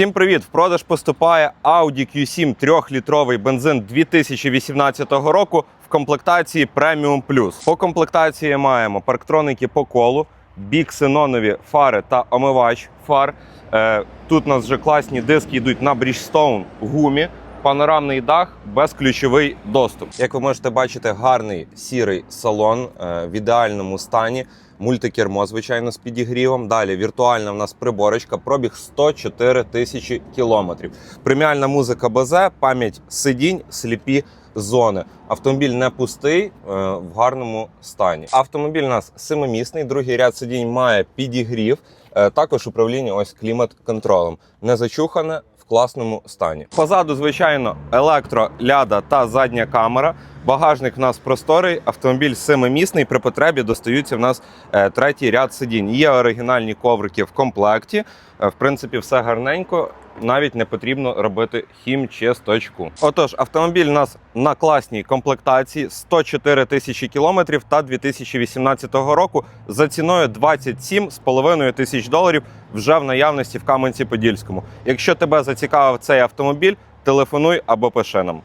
Всім привіт! В продаж поступає Audi Q7 3-літровий бензин 2018 року в комплектації Premium Plus. По комплектації маємо парктроники по колу, біксенонові фари та омивач фар. Е, Тут у нас вже класні диски йдуть на Bridgestone гумі. Панорамний дах, безключовий доступ. Як ви можете бачити, гарний сірий салон е, в ідеальному стані. Мультикермо, звичайно, з підігрівом. Далі віртуальна в нас приборочка, пробіг 104 тисячі кілометрів. Преміальна музика БЗ, пам'ять сидінь, сліпі зони. Автомобіль не пустий, е, в гарному стані. Автомобіль у нас семимісний, другий ряд сидінь має підігрів. Е, Також управління ось клімат-контролем. Не зачухане, в класному стані. Позаду, звичайно, електро, ляда та задня камера. Багажник в нас просторий, автомобіль семимісний. При потребі достаються в нас е, третій ряд сидінь. Є оригінальні коврики в комплекті. Е, в принципі, все гарненько. Навіть не потрібно робити хімчисточку. Отож, автомобіль у нас на класній комплектації 104 тисячі кілометрів та 2018 року за ціною 27,5 тисяч доларів вже в наявності в Кам'янці-Подільському. Якщо тебе зацікавив цей автомобіль, телефонуй або пиши нам.